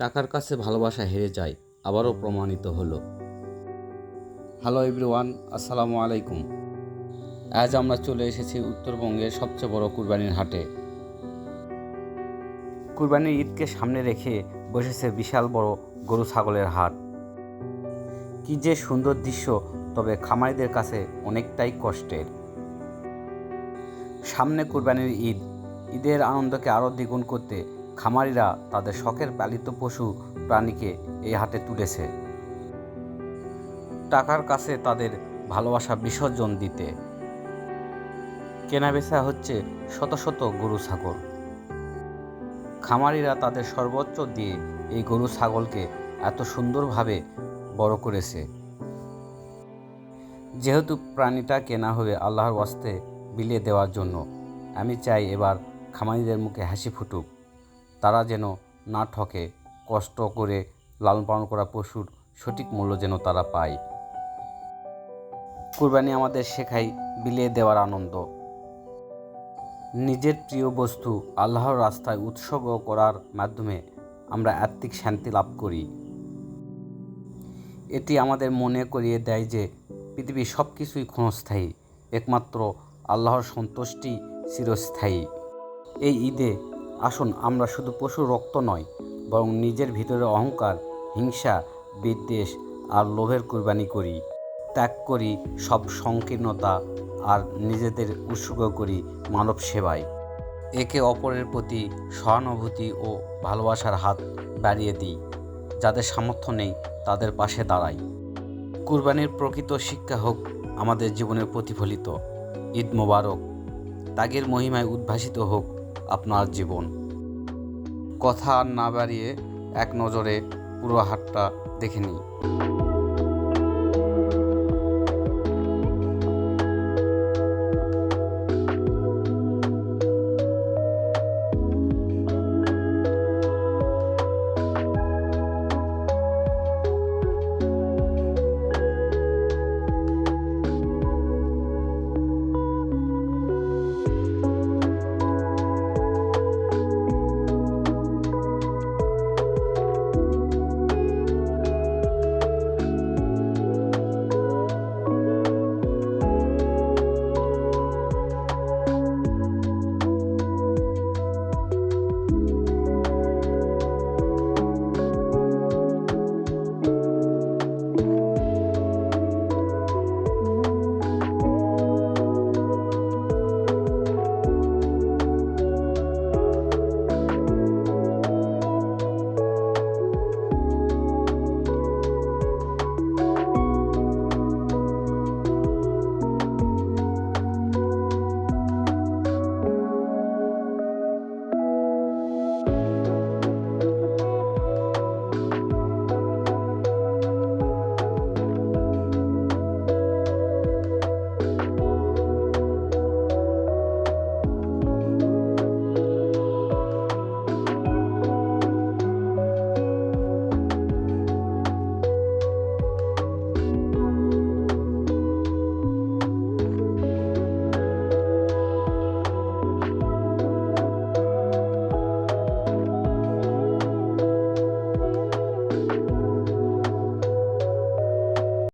টাকার কাছে ভালোবাসা হেরে যায়, আবারও প্রমাণিত হলো। হ্যালো এভরিওয়ান, আসসালামু আলাইকুম। আজ আমরা চলে এসেছি উত্তরবঙ্গের সবচেয়ে বড় কুরবানির হাটে। কুরবানির ঈদকে সামনে রেখে বসেছে বিশাল বড় গরু ছাগলের হাট। কি যে সুন্দর দৃশ্য, তবে খামারিদের কাছে অনেকটাই কষ্টের। সামনে কুরবানির ঈদ, ঈদের আনন্দকে আরও দ্বিগুণ করতে খামারিরা তাদের শখের পালিত পশু প্রাণীকে এই হাটে তুলেছে। টাকার কাছে তাদের ভালোবাসা বিসর্জন দিতে। কেনাবেচা হচ্ছে শত শত গরু, ছাগল। খামারিরা তাদের সর্বোচ্চ দিয়ে এই গরু, ছাগলকে এত সুন্দরভাবে বড় করেছে। যেহেতু প্রাণীটা কেনা হবে আল্লাহর ওয়াস্তে বিলিয়ে দেওয়ার জন্য, আমি চাই এবার খামারিদের মুখে হাসি ফুটুক। তারা যেন না ঠকে, কষ্ট করে লালন পালন করা পশুর সঠিক মূল্য যেন তারা পায়। কুরবানি আমাদের শেখাই বিলিয়ে দেওয়ার আনন্দ। নিজের প্রিয় বস্তু আল্লাহর রাস্তায় উৎসর্গ করার মাধ্যমে আমরা আত্মিক শান্তি লাভ করি। এটি আমাদের মনে করিয়ে দেয় যে পৃথিবীর সব কিছুই ক্ষণস্থায়ী, একমাত্র আল্লাহর সন্তুষ্টি চিরস্থায়ী। এই ঈদে আসুন, আমরা শুধু পশু রক্ত নয়, বরং নিজের ভিতরে অহংকার, হিংসা, বিদ্বেষ আর লোভের কুরবানি করি, ত্যাগ করি সব সংকীর্ণতা আর নিজেদের উৎসর্গ করি মানব সেবায়। একে অপরের প্রতি সহানুভূতি ও ভালোবাসার হাত বাড়িয়ে দিই, যাদের সামর্থ্য নেই তাদের পাশে দাঁড়াই। কুরবানির প্রকৃত শিক্ষা হোক আমাদের জীবনের প্রতিফলিত, ঈদ মোবারক, ত্যাগের মহিমায় উদ্ভাসিত হোক আপনার জীবন। কথা না বাড়িয়ে এক নজরে পুরো হাটটা দেখে নিই।